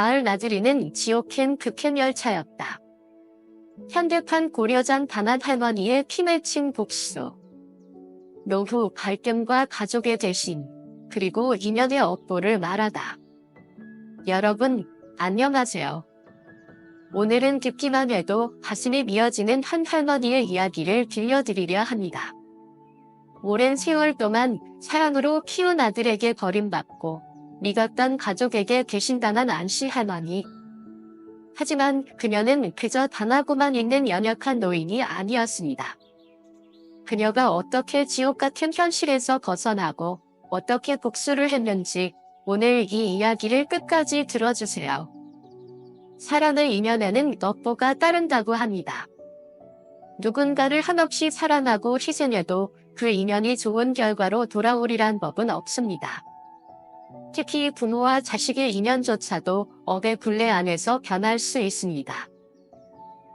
가을 나들이는 지옥행 극행 열차였다. 현대판 고려장 단합 할머니의 피 맺힌 복수. 노후 갈등과 가족의 대신, 그리고 인연의 업보를 말하다. 여러분, 안녕하세요. 오늘은 듣기만 해도 가슴이 미어지는 한 할머니의 이야기를 들려드리려 합니다. 오랜 세월 동안 사랑으로 키운 아들에게 버림받고 믿었던 가족에게 배신당한 안씨 할머니. 하지만 그녀는 그저 당하고만 있는 연약한 노인이 아니었습니다. 그녀가 어떻게 지옥 같은 현실에서 벗어나고 어떻게 복수를 했는지 오늘 이 이야기를 끝까지 들어주세요. 사랑의 인연에는 넉보가 따른다고 합니다. 누군가를 한없이 사랑하고 희생해도 그 인연이 좋은 결과로 돌아오리란 법은 없습니다. 특히 부모와 자식의 인연조차도 업의 굴레 안에서 변할 수 있습니다.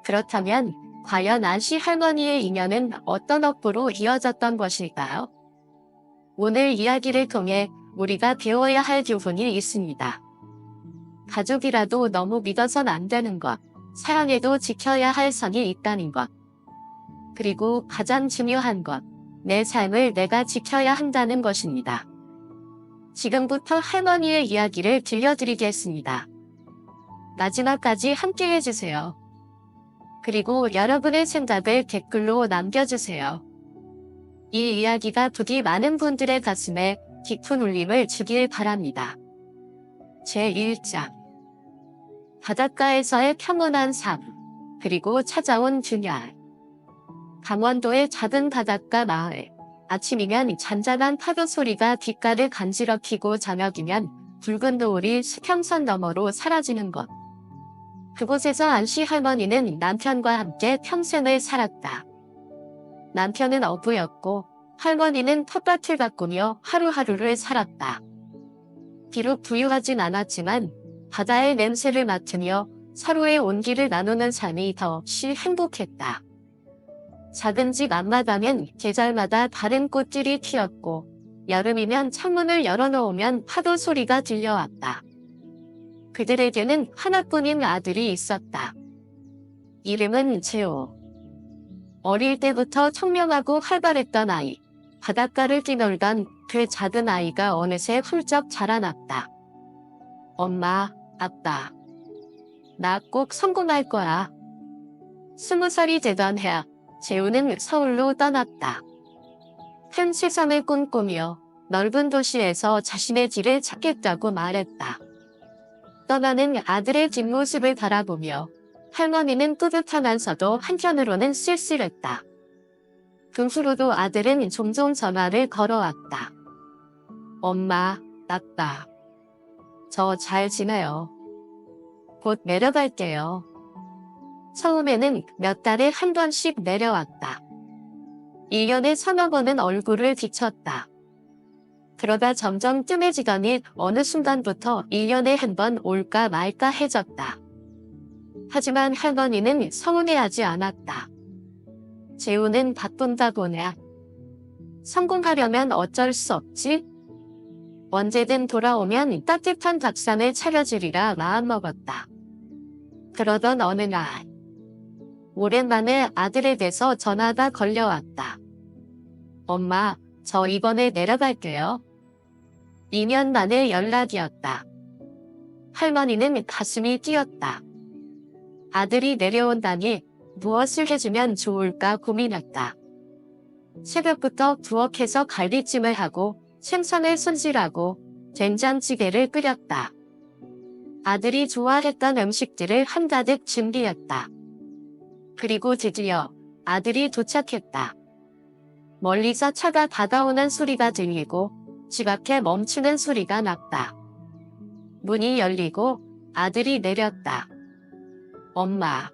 그렇다면 과연 안씨 할머니의 인연은 어떤 업보로 이어졌던 것일까요? 오늘 이야기를 통해 우리가 배워야 할 교훈이 있습니다. 가족이라도 너무 믿어선 안 되는 것, 사랑에도 지켜야 할 선이 있다는 것. 그리고 가장 중요한 것, 내 삶을 내가 지켜야 한다는 것입니다. 지금부터 할머니의 이야기를 들려드리겠습니다. 마지막까지 함께 해주세요. 그리고 여러분의 생각을 댓글로 남겨주세요. 이 이야기가 부디 많은 분들의 가슴에 깊은 울림을 주길 바랍니다. 제1장 바닷가에서의 평온한 삶 그리고 찾아온 주냐 강원도의 작은 바닷가 마을 아침이면 잔잔한 파도 소리가 귓가를 간지럽히고 저녁이면 붉은 노을이 수평선 너머로 사라지는 곳. 그곳에서 안씨 할머니는 남편과 함께 평생을 살았다. 남편은 어부였고 할머니는 텃밭을 가꾸며 하루하루를 살았다. 비록 부유하진 않았지만 바다의 냄새를 맡으며 서로의 온기를 나누는 삶이 더없이 행복했다. 작은 집 앞마당엔 계절마다 다른 꽃들이 피었고 여름이면 창문을 열어놓으면 파도 소리가 들려왔다. 그들에게는 하나뿐인 아들이 있었다. 이름은 제오. 어릴 때부터 청명하고 활발했던 아이. 바닷가를 뛰놀던 그 작은 아이가 어느새 훌쩍 자라났다. 엄마, 아빠. 나 꼭 성공할 거야. 스무 살이 되던 해, 재우는 서울로 떠났다. 큰 세상을 꿈꾸며 넓은 도시에서 자신의 길을 찾겠다고 말했다. 떠나는 아들의 뒷모습을 바라보며 할머니는 뿌듯하면서도 한편으로는 쓸쓸했다. 그 후로도 아들은 종종 전화를 걸어왔다. 엄마, 아빠. 저잘 지내요. 곧 내려갈게요. 처음에는 몇 달에 한 번씩 내려왔다. 1년에 서너 번은 얼굴을 비쳤다. 그러다 점점 뜸해지더니 어느 순간부터 1년에 한 번 올까 말까 해졌다. 하지만 할머니는 서운해하지 않았다. 재우는 바쁜다고냐. 성공하려면 어쩔 수 없지? 언제든 돌아오면 따뜻한 밥상을 차려주리라 마음먹었다. 그러던 어느 날, 오랜만에 아들에게서 전화가 걸려왔다. 엄마, 저 이번에 내려갈게요. 2년 만에 연락이었다. 할머니는 가슴이 뛰었다. 아들이 내려온다니 무엇을 해주면 좋을까 고민했다. 새벽부터 부엌에서 갈비찜을 하고 생선을 손질하고 된장찌개를 끓였다. 아들이 좋아했던 음식들을 한가득 준비했다. 그리고 드디어 아들이 도착했다. 멀리서 차가 다가오는 소리가 들리고 집 앞에 멈추는 소리가 났다. 문이 열리고 아들이 내렸다. 엄마.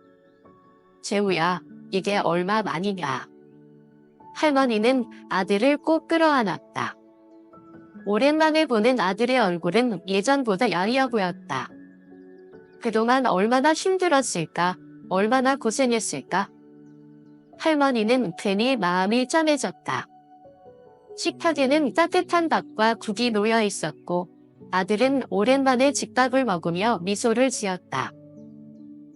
재우야, 이게 얼마 만이냐. 할머니는 아들을 꼭 끌어안았다. 오랜만에 보는 아들의 얼굴은 예전보다 야위어 보였다. 그동안 얼마나 힘들었을까, 얼마나 고생했을까. 할머니는 괜히 마음이 짠해졌다. 식탁에는 따뜻한 밥과 국이 놓여 있었고, 아들은 오랜만에 집밥을 먹으며 미소를 지었다.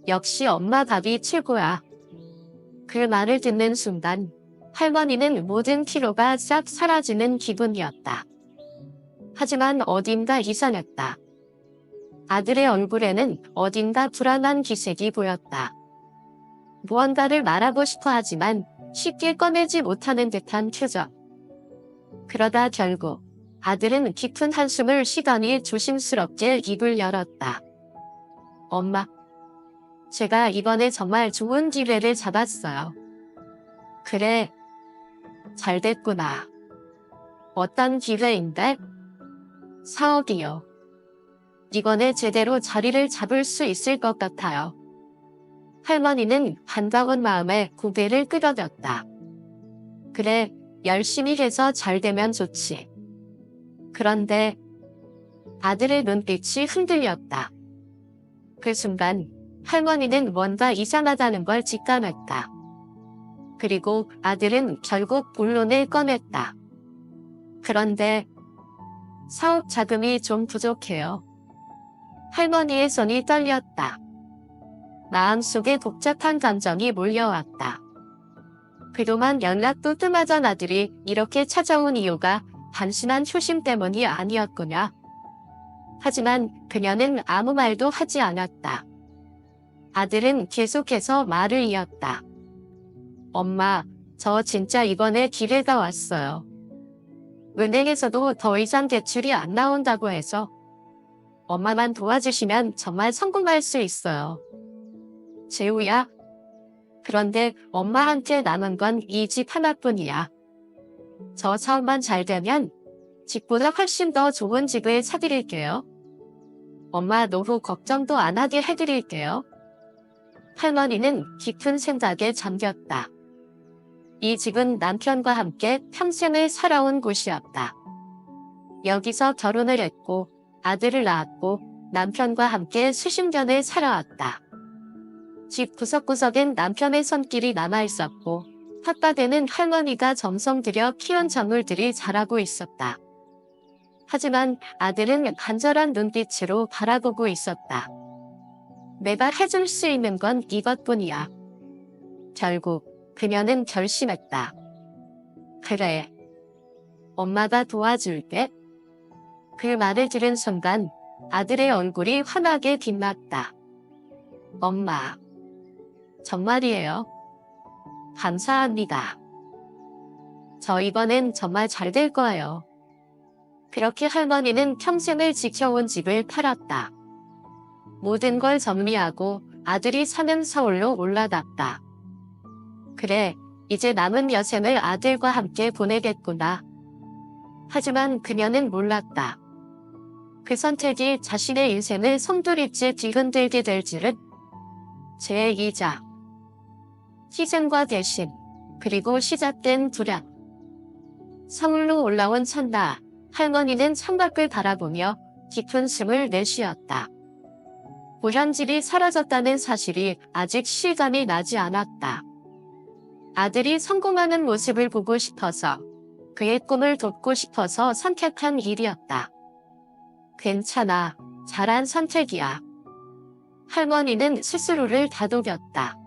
역시 엄마 밥이 최고야. 그 말을 듣는 순간 할머니는 모든 피로가 싹 사라지는 기분이었다. 하지만 어딘가 이상했다. 아들의 얼굴에는 어딘가 불안한 기색이 보였다. 무언가를 말하고 싶어 하지만 쉽게 꺼내지 못하는 듯한 표정. 그러다 결국 아들은 깊은 한숨을 쉬더니 조심스럽게 입을 열었다. 엄마, 제가 이번에 정말 좋은 기회를 잡았어요. 그래, 잘 됐구나. 어떤 기회인데? 사억이요. 이번에 제대로 자리를 잡을 수 있을 것 같아요. 할머니는 반가운 마음에 고개를 끄덕였다. 그래, 열심히 해서 잘 되면 좋지. 그런데 아들의 눈빛이 흔들렸다. 그 순간 할머니는 뭔가 이상하다는 걸 직감했다. 그리고 아들은 결국 본론을 꺼냈다. 그런데 사업 자금이 좀 부족해요. 할머니의 손이 떨렸다. 마음속에 복잡한 감정이 몰려왔다. 그동안 연락도 뜸하던 아들이 이렇게 찾아온 이유가 단순한 효심 때문이 아니었구나. 하지만 그녀는 아무 말도 하지 않았다. 아들은 계속해서 말을 이었다. 엄마, 저 진짜 이번에 기회가 왔어요. 은행에서도 더 이상 대출이 안 나온다고 해서 엄마만 도와주시면 정말 성공할 수 있어요. 재우야. 그런데 엄마한테 남은 건 이 집 하나뿐이야. 저 사업만 잘 되면 집보다 훨씬 더 좋은 집을 사드릴게요. 엄마 노후 걱정도 안 하게 해드릴게요. 할머니는 깊은 생각에 잠겼다. 이 집은 남편과 함께 평생을 살아온 곳이었다. 여기서 결혼을 했고 아들을 낳았고 남편과 함께 수십 년을 살아왔다. 집 구석구석엔 남편의 손길이 남아 있었고 텃밭에는 할머니가 정성 들여 키운 작물들이 자라고 있었다. 하지만 아들은 간절한 눈빛으로 바라보고 있었다. 내가 해줄 수 있는 건 이것뿐이야. 결국 그녀는 결심했다. 그래. 엄마가 도와줄게. 그 말을 들은 순간 아들의 얼굴이 환하게 빛났다. 엄마. 정말이에요. 감사합니다. 저 이번엔 정말 잘 될 거예요. 그렇게 할머니는 평생을 지켜온 집을 팔았다. 모든 걸 정리하고 아들이 사는 서울로 올라갔다. 그래, 이제 남은 여생을 아들과 함께 보내겠구나. 하지만 그녀는 몰랐다. 그 선택이 자신의 인생을 송두리째 뒤흔들게 될지는 제2자. 희생과 대신, 그리고 시작된 불안. 서울로 올라온 천나, 할머니는 창밖을 바라보며 깊은 숨을 내쉬었다. 고향집이 사라졌다는 사실이 아직 실감이 나지 않았다. 아들이 성공하는 모습을 보고 싶어서 그의 꿈을 돕고 싶어서 선택한 일이었다. 괜찮아. 잘한 선택이야. 할머니는 스스로를 다독였다.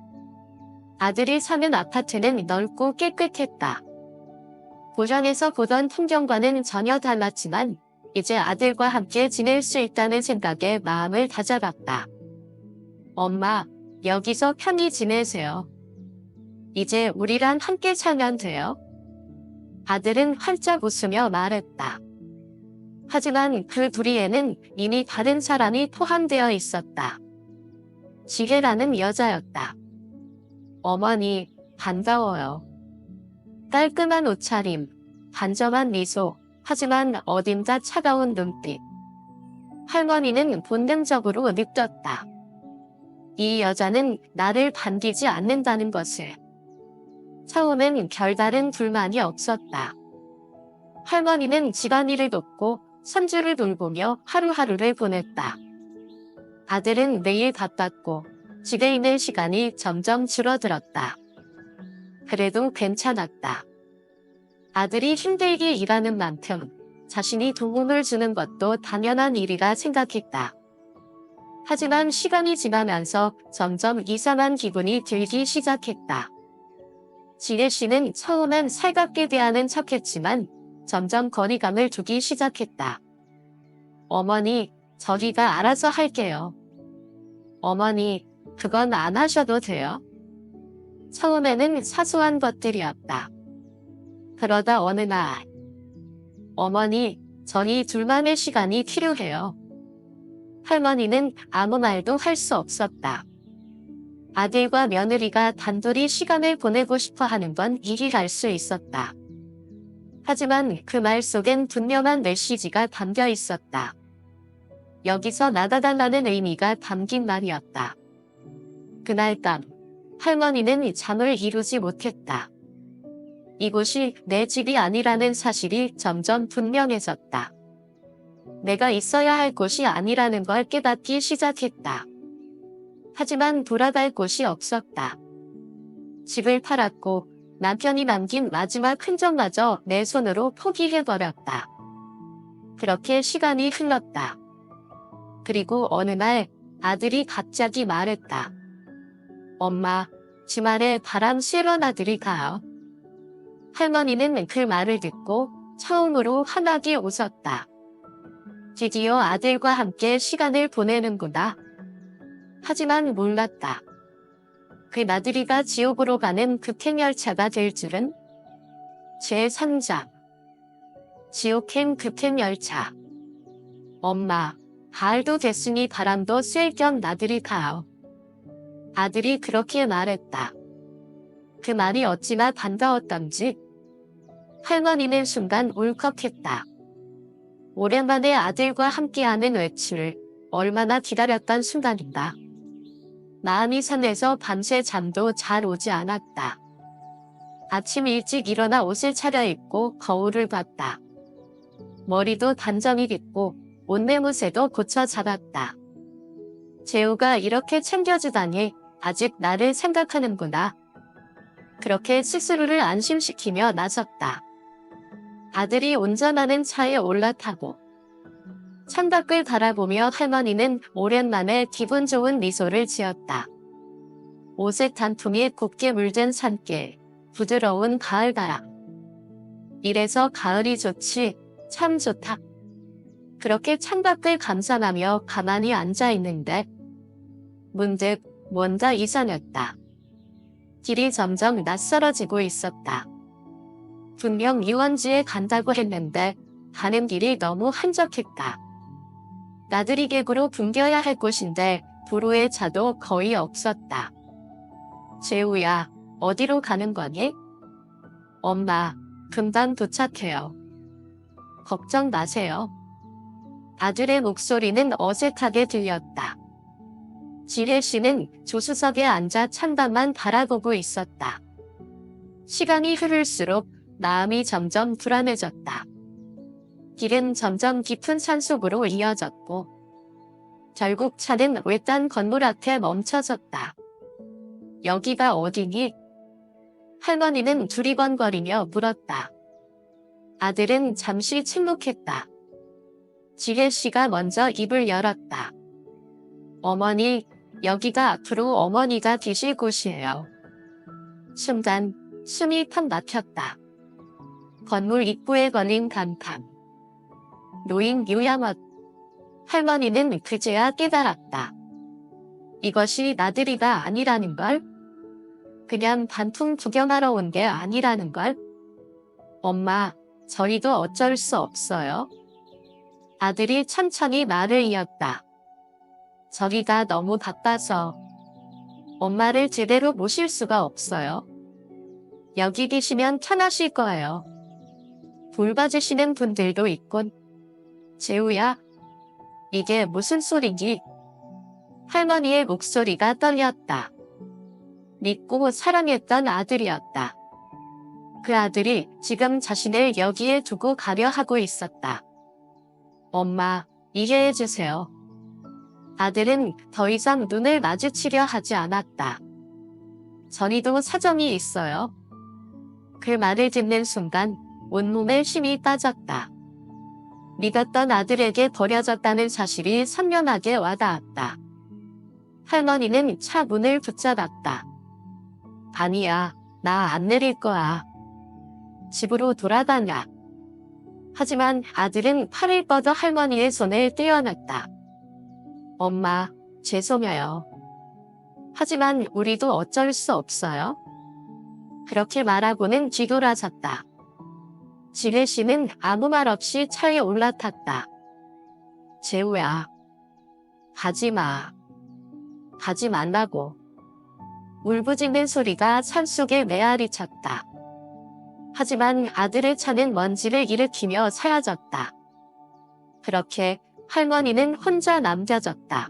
아들이 사는 아파트는 넓고 깨끗했다. 고향에서 보던 풍경과는 전혀 달랐지만 이제 아들과 함께 지낼 수 있다는 생각에 마음을 다잡았다. 엄마, 여기서 편히 지내세요. 이제 우리랑 함께 살면 돼요. 아들은 활짝 웃으며 말했다. 하지만 그 둘이에는 이미 다른 사람이 포함되어 있었다. 지혜라는 여자였다. 어머니, 반가워요. 깔끔한 옷차림, 단정한 미소, 하지만 어딘가 차가운 눈빛. 할머니는 본능적으로 느꼈다. 이 여자는 나를 반기지 않는다는 것을. 처음엔 별다른 불만이 없었다. 할머니는 집안일을 돕고 손주를 돌보며 하루하루를 보냈다. 아들은 매일 바빴고 집에 있는 시간이 점점 줄어들었다. 그래도 괜찮았다. 아들이 힘들게 일하는 만큼 자신이 도움을 주는 것도 당연한 일이라 생각했다. 하지만 시간이 지나면서 점점 이상한 기분이 들기 시작했다. 지혜 씨는 처음엔 살갑게 대하는 척했지만 점점 거리감을 두기 시작했다. 어머니, 저기가 알아서 할게요. 어머니, 그건 안 하셔도 돼요. 처음에는 사소한 것들이었다. 그러다 어느 날, 어머니, 저희 둘만의 시간이 필요해요. 할머니는 아무 말도 할 수 없었다. 아들과 며느리가 단둘이 시간을 보내고 싶어 하는 건 이해할 수 있었다. 하지만 그 말 속엔 분명한 메시지가 담겨 있었다. 여기서 나가달라는 의미가 담긴 말이었다. 그날 밤, 할머니는 잠을 이루지 못했다. 이곳이 내 집이 아니라는 사실이 점점 분명해졌다. 내가 있어야 할 곳이 아니라는 걸 깨닫기 시작했다. 하지만 돌아갈 곳이 없었다. 집을 팔았고 남편이 남긴 마지막 흔적마저 내 손으로 포기해버렸다. 그렇게 시간이 흘렀다. 그리고 어느 날 아들이 갑자기 말했다. 엄마, 주말에 바람 쐬러 나들이 가요. 할머니는 그 말을 듣고 처음으로 환하게 웃었다. 드디어 아들과 함께 시간을 보내는구나. 하지만 몰랐다. 그 나들이가 지옥으로 가는 급행열차가 될 줄은? 제3장 지옥행 급행열차 엄마, 가을도 됐으니 바람도 쐴겸 나들이 가요. 아들이 그렇게 말했다. 그 말이 어찌나 반가웠던지 할머니는 순간 울컥했다. 오랜만에 아들과 함께하는 외출, 얼마나 기다렸던 순간인가. 마음이 산해서 밤새 잠도 잘 오지 않았다. 아침 일찍 일어나 옷을 차려입고 거울을 봤다. 머리도 단정히 빗고 옷매무새도 고쳐 잡았다. 재우가 이렇게 챙겨주다니 아직 나를 생각하는구나. 그렇게 스스로를 안심시키며 나섰다. 아들이 운전하는 차에 올라타고 창밖을 바라보며 할머니는 오랜만에 기분 좋은 미소를 지었다. 오색 단풍이 곱게 물든 산길, 부드러운 가을바람. 이래서 가을이 좋지, 참 좋다. 그렇게 창밖을 감상하며 가만히 앉아 있는데 문득 뭔가 이상했다. 길이 점점 낯설어지고 있었다. 분명 유원지에 간다고 했는데 가는 길이 너무 한적했다. 나들이 객으로 굶겨야 할 곳인데 도로에 차도 거의 없었다. 재우야, 어디로 가는 거니? 엄마, 금방 도착해요. 걱정 마세요. 아들의 목소리는 어색하게 들렸다. 지혜 씨는 조수석에 앉아 창밖만 바라보고 있었다. 시간이 흐를수록 마음이 점점 불안해졌다. 길은 점점 깊은 산속으로 이어졌고 결국 차는 외딴 건물 앞에 멈춰섰다. 여기가 어디니? 할머니는 두리번거리며 물었다. 아들은 잠시 침묵했다. 지혜 씨가 먼저 입을 열었다. 어머니, 여기가 앞으로 어머니가 계실 곳이에요. 순간 숨이 턱 막혔다. 건물 입구에 걸린 간판. 노인 유양엇. 할머니는 그제야 깨달았다. 이것이 나들이가 아니라는 걸? 그냥 단풍 구경하러 온 게 아니라는 걸? 엄마, 저희도 어쩔 수 없어요. 아들이 천천히 말을 이었다. 저희가 너무 바빠서 엄마를 제대로 모실 수가 없어요. 여기 계시면 편하실 거예요. 돌봐주시는 분들도 있군. 재우야, 이게 무슨 소리니? 할머니의 목소리가 떨렸다. 믿고 사랑했던 아들이었다. 그 아들이 지금 자신을 여기에 두고 가려 하고 있었다. 엄마, 이해해 주세요. 아들은 더 이상 눈을 마주치려 하지 않았다. 전이도 사정이 있어요. 그 말을 듣는 순간 온몸에 힘이 빠졌다. 믿었던 아들에게 버려졌다는 사실이 선명하게 와닿았다. 할머니는 차 문을 붙잡았다. 아니야, 나 안 내릴 거야. 집으로 돌아다녀. 하지만 아들은 팔을 뻗어 할머니의 손을 떼어놨다. 엄마, 죄송해요. 하지만 우리도 어쩔 수 없어요. 그렇게 말하고는 뒤돌아섰다. 지혜 씨는 아무 말 없이 차에 올라탔다. 재우야, 가지 마. 가지 말라고. 울부짖는 소리가 산 속에 메아리 쳤다. 하지만 아들의 차는 먼지를 일으키며 사라졌다. 그렇게 할머니는 혼자 남겨졌다.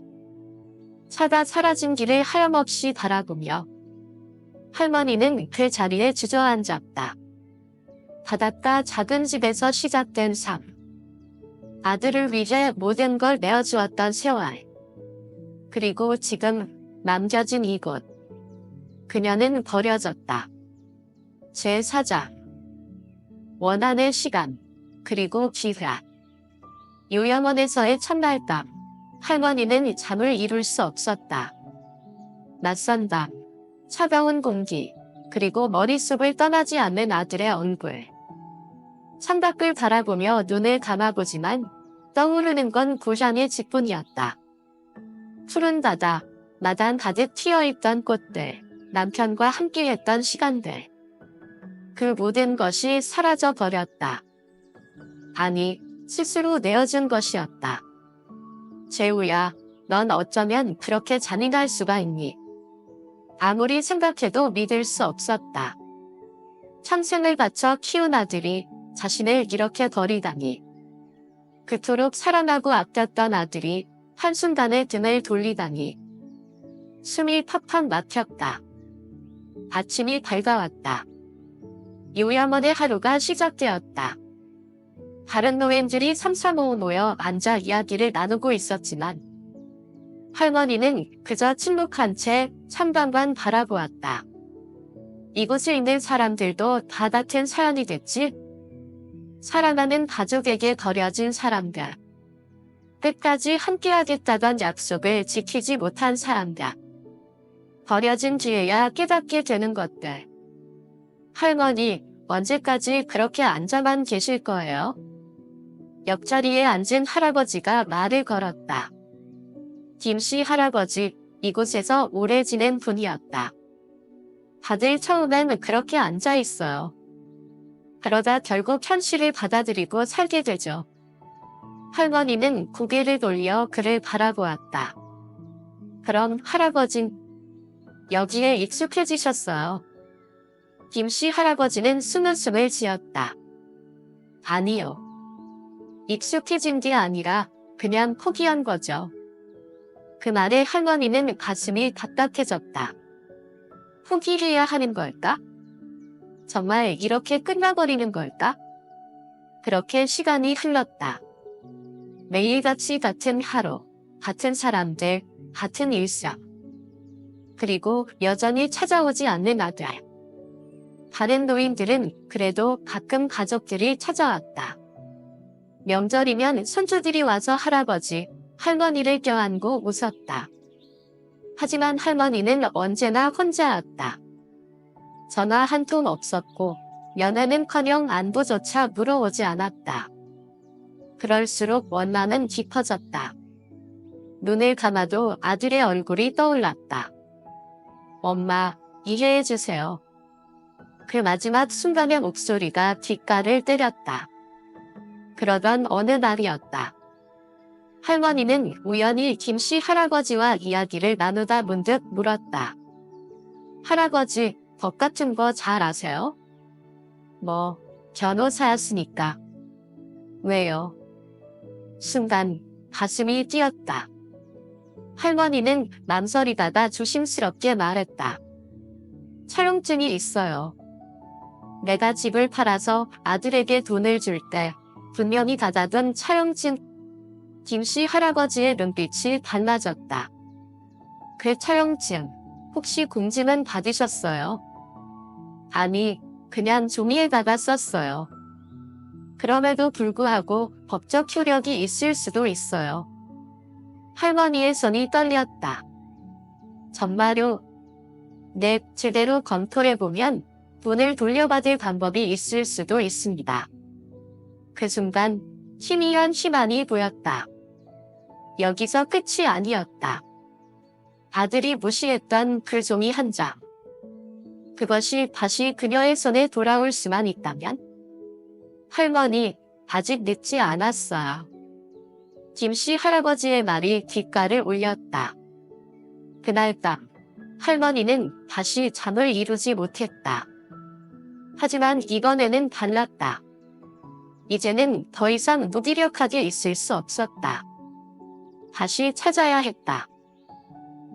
차가 사라진 길을 하염없이 바라보며 할머니는 그 자리에 주저앉았다. 바닷가 작은 집에서 시작된 삶. 아들을 위해 모든 걸 내어주었던 세월. 그리고 지금 남겨진 이곳. 그녀는 버려졌다. 제 사장. 원한의 시간. 그리고 기회. 요양원에서의 첫날 밤. 할머니는 잠을 이룰 수 없었다. 낯선 밤. 차가운 공기. 그리고 머릿속을 떠나지 않는 아들의 얼굴. 창밖을 바라보며 눈을 감아보지만 떠오르는 건 고향의 집뿐이었다. 푸른 바다, 마당 가득 튀어있던 꽃들, 남편과 함께했던 시간들. 그 모든 것이 사라져 버렸다. 아니, 스스로 내어준 것이었다. 재우야, 넌 어쩌면 그렇게 잔인할 수가 있니? 아무리 생각해도 믿을 수 없었다. 평생을 바쳐 키운 아들이 자신을 이렇게 버리다니. 그토록 사랑하고 아꼈던 아들이 한순간에 등을 돌리다니. 숨이 팍팍 막혔다. 아침이 밝아왔다. 요야먼의 하루가 시작되었다. 다른 노인들이 삼삼오오 모여 앉아 이야기를 나누고 있었지만 할머니는 그저 침묵한 채 창밖만 바라보았다. 이곳에 있는 사람들도 다 같은 사연이 됐지? 사랑하는 가족에게 버려진 사람들. 끝까지 함께하겠다던 약속을 지키지 못한 사람들. 버려진 뒤에야 깨닫게 되는 것들. 할머니, 언제까지 그렇게 앉아만 계실 거예요? 옆자리에 앉은 할아버지가 말을 걸었다. 김씨 할아버지, 이곳에서 오래 지낸 분이었다. 다들 처음엔 그렇게 앉아 있어요. 그러다 결국 현실을 받아들이고 살게 되죠. 할머니는 고개를 돌려 그를 바라보았다. 그럼 할아버진 여기에 익숙해지셨어요. 김씨 할아버지는 숨은 숨을 지었다. 아니요. 익숙해진 게 아니라 그냥 포기한 거죠. 그 말에 할머니는 가슴이 답답해졌다. 포기해야 하는 걸까? 정말 이렇게 끝나버리는 걸까? 그렇게 시간이 흘렀다. 매일같이 같은 하루, 같은 사람들, 같은 일상. 그리고 여전히 찾아오지 않는 아들. 다른 노인들은 그래도 가끔 가족들이 찾아왔다. 명절이면 손주들이 와서 할아버지, 할머니를 껴안고 웃었다. 하지만 할머니는 언제나 혼자였다. 전화 한 통 없었고 연애는커녕 안부조차 물어오지 않았다. 그럴수록 원망은 깊어졌다. 눈을 감아도 아들의 얼굴이 떠올랐다. 엄마, 이해해 주세요. 그 마지막 순간의 목소리가 뒷가를 때렸다. 그러던 어느 날이었다. 할머니는 우연히 김씨 할아버지와 이야기를 나누다 문득 물었다. 할아버지, 법 같은 거 잘 아세요? 뭐, 변호사였으니까. 왜요? 순간 가슴이 뛰었다. 할머니는 망설이다가 조심스럽게 말했다. 촬영증이 있어요. 내가 집을 팔아서 아들에게 돈을 줄 때 분명히 받아둔 촬영증 김씨 할아버지의 눈빛이 달라졌다. 그 촬영증 혹시 공지는 받으셨어요? 아니, 그냥 종이에다가 썼어요. 그럼에도 불구하고 법적 효력이 있을 수도 있어요. 할머니의 손이 떨렸다. 정말요? 네, 제대로 검토해보면 돈을 돌려받을 방법이 있을 수도 있습니다. 그 순간 희미한 희망이 보였다. 여기서 끝이 아니었다. 아들이 무시했던 그 종이 한 장. 그것이 다시 그녀의 손에 돌아올 수만 있다면? 할머니, 아직 늦지 않았어요. 김씨 할아버지의 말이 귓가를 울렸다. 그날 밤, 할머니는 다시 잠을 이루지 못했다. 하지만 이번에는 달랐다. 이제는 더 이상 무기력하게 있을 수 없었다. 다시 찾아야 했다.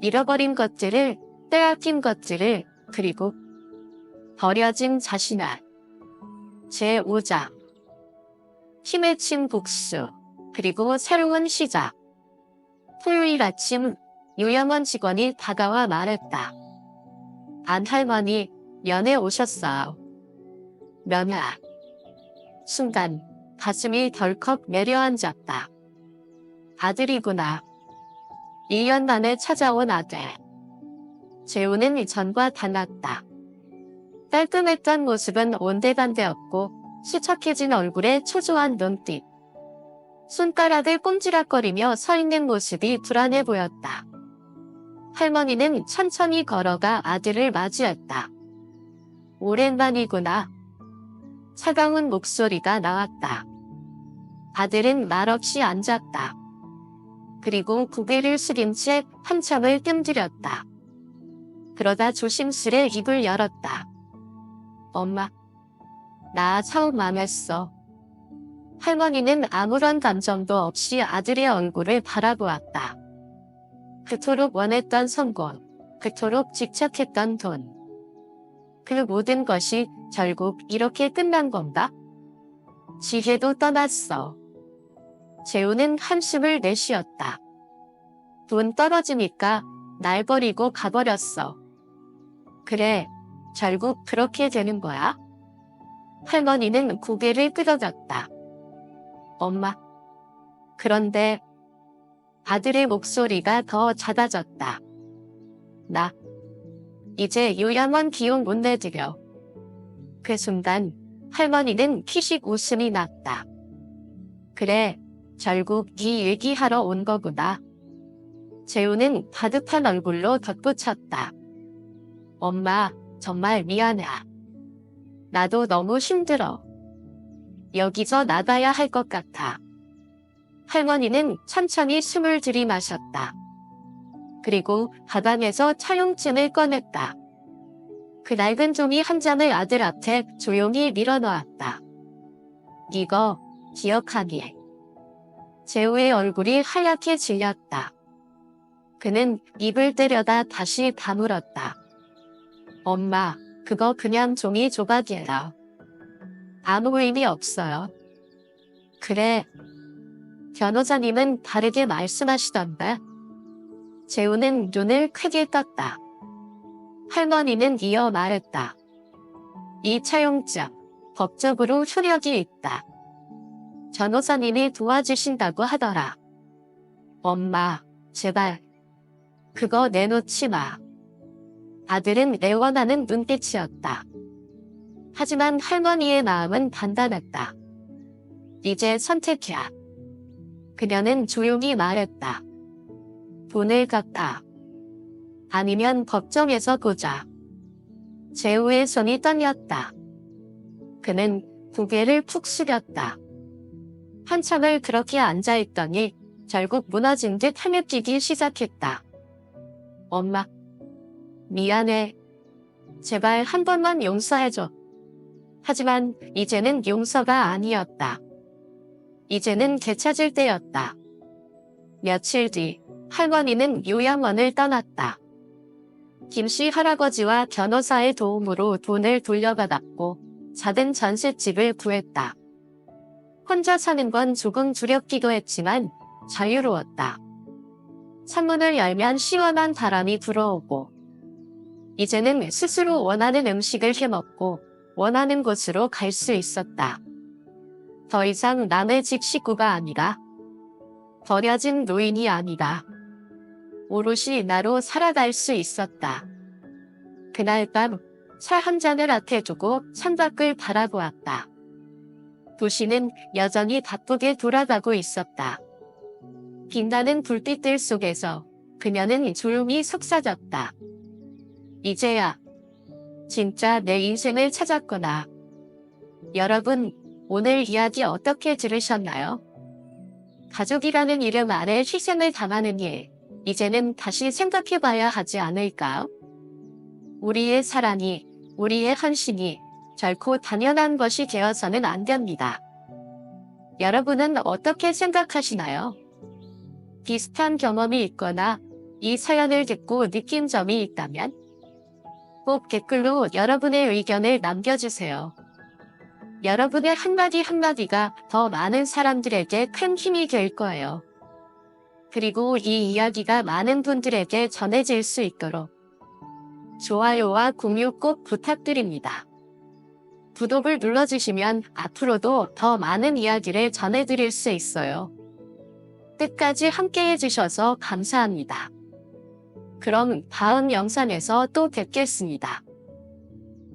잃어버린 것들을, 빼앗긴 것들을, 그리고 버려진 자신을. 제5장. 힘에 친 복수, 그리고 새로운 시작. 토요일 아침, 유영원 직원이 다가와 말했다. 안 할머니, 면회 오셨어요. 면회. 순간, 가슴이 덜컥 내려앉았다. 아들이구나. 1년 만에 찾아온 아들. 재우는 이전과 달랐다. 깔끔했던 모습은 온데간데없고 수척해진 얼굴에 초조한 눈빛. 손가락을 꼼지락거리며 서 있는 모습이 불안해 보였다. 할머니는 천천히 걸어가 아들을 맞이했다. 오랜만이구나. 차가운 목소리가 나왔다. 아들은 말없이 앉았다. 그리고 고개를 숙인 채 한참을 뜸들였다. 그러다 조심스레 입을 열었다. 엄마, 나 처음 망했어. 할머니는 아무런 감정도 없이 아들의 얼굴을 바라보았다. 그토록 원했던 성공, 그토록 집착했던 돈. 그 모든 것이 결국 이렇게 끝난 건가? 지혜도 떠났어. 재우는 한숨을 내쉬었다. 돈 떨어지니까 날 버리고 가버렸어. 그래, 결국 그렇게 되는 거야? 할머니는 고개를 끄덕였다. 엄마. 그런데 아들의 목소리가 더 잦아졌다. 나. 이제 요양원 비용 못 내드려. 그 순간 할머니는 키식 웃음이 났다. 그래, 결국 이 얘기하러 온 거구나. 재우는 바득한 얼굴로 덧붙였다. 엄마, 정말 미안해. 나도 너무 힘들어. 여기서 나가야 할 것 같아. 할머니는 천천히 숨을 들이마셨다. 그리고 가방에서 차용증을 꺼냈다. 그 낡은 종이 한 장을 아들 앞에 조용히 밀어놓았다. 이거 기억하기. 재우의 얼굴이 하얗게 질렸다. 그는 입을 때려다 다시 다물었다. 엄마, 그거 그냥 종이 조각이에요. 아무 의미 없어요. 그래. 변호사님은 다르게 말씀하시던데. 재우는 눈을 크게 떴다. 할머니는 이어 말했다. 이 차용증, 법적으로 효력이 있다. 변호사님이 도와주신다고 하더라. 엄마, 제발. 그거 내놓지 마. 아들은 내원하는 눈빛이었다. 하지만 할머니의 마음은 단단했다. 이제 선택해야. 그녀는 조용히 말했다. 돈을 갚아. 아니면 법정에서 보자. 재우의 손이 떨렸다. 그는 고개를 푹 숙였다. 한참을 그렇게 앉아있더니 결국 무너진 듯 헤매뛰기 시작했다. 엄마, 미안해. 제발 한 번만 용서해줘. 하지만 이제는 용서가 아니었다. 이제는 되찾을 때였다. 며칠 뒤 할머니는 요양원을 떠났다. 김씨 할아버지와 변호사의 도움으로 돈을 돌려받았고 작은 전셋집을 구했다. 혼자 사는 건 조금 두렵기도 했지만 자유로웠다. 창문을 열면 시원한 바람이 불어오고 이제는 스스로 원하는 음식을 해먹고 원하는 곳으로 갈 수 있었다. 더 이상 남의 집 식구가 아니라 버려진 노인이 아니라 오롯이 나로 살아갈 수 있었다. 그날 밤 차 한 잔을 앞에 두고 창밖을 바라보았다. 도시는 여전히 바쁘게 돌아가고 있었다. 빛나는 불빛들 속에서 그녀는 조용히 속삭였다. 이제야 진짜 내 인생을 찾았구나. 여러분, 오늘 이야기 어떻게 들으셨나요? 가족이라는 이름 아래 희생을 당하는 일, 이제는 다시 생각해 봐야 하지 않을까요? 우리의 사랑이, 우리의 헌신이 결코 당연한 것이 되어서는 안 됩니다. 여러분은 어떻게 생각하시나요? 비슷한 경험이 있거나 이 사연을 듣고 느낀 점이 있다면 꼭 댓글로 여러분의 의견을 남겨주세요. 여러분의 한마디 한마디가 더 많은 사람들에게 큰 힘이 될 거예요. 그리고 이 이야기가 많은 분들에게 전해질 수 있도록 좋아요와 공유 꼭 부탁드립니다. 구독을 눌러주시면 앞으로도 더 많은 이야기를 전해드릴 수 있어요. 끝까지 함께 해주셔서 감사합니다. 그럼 다음 영상에서 또 뵙겠습니다.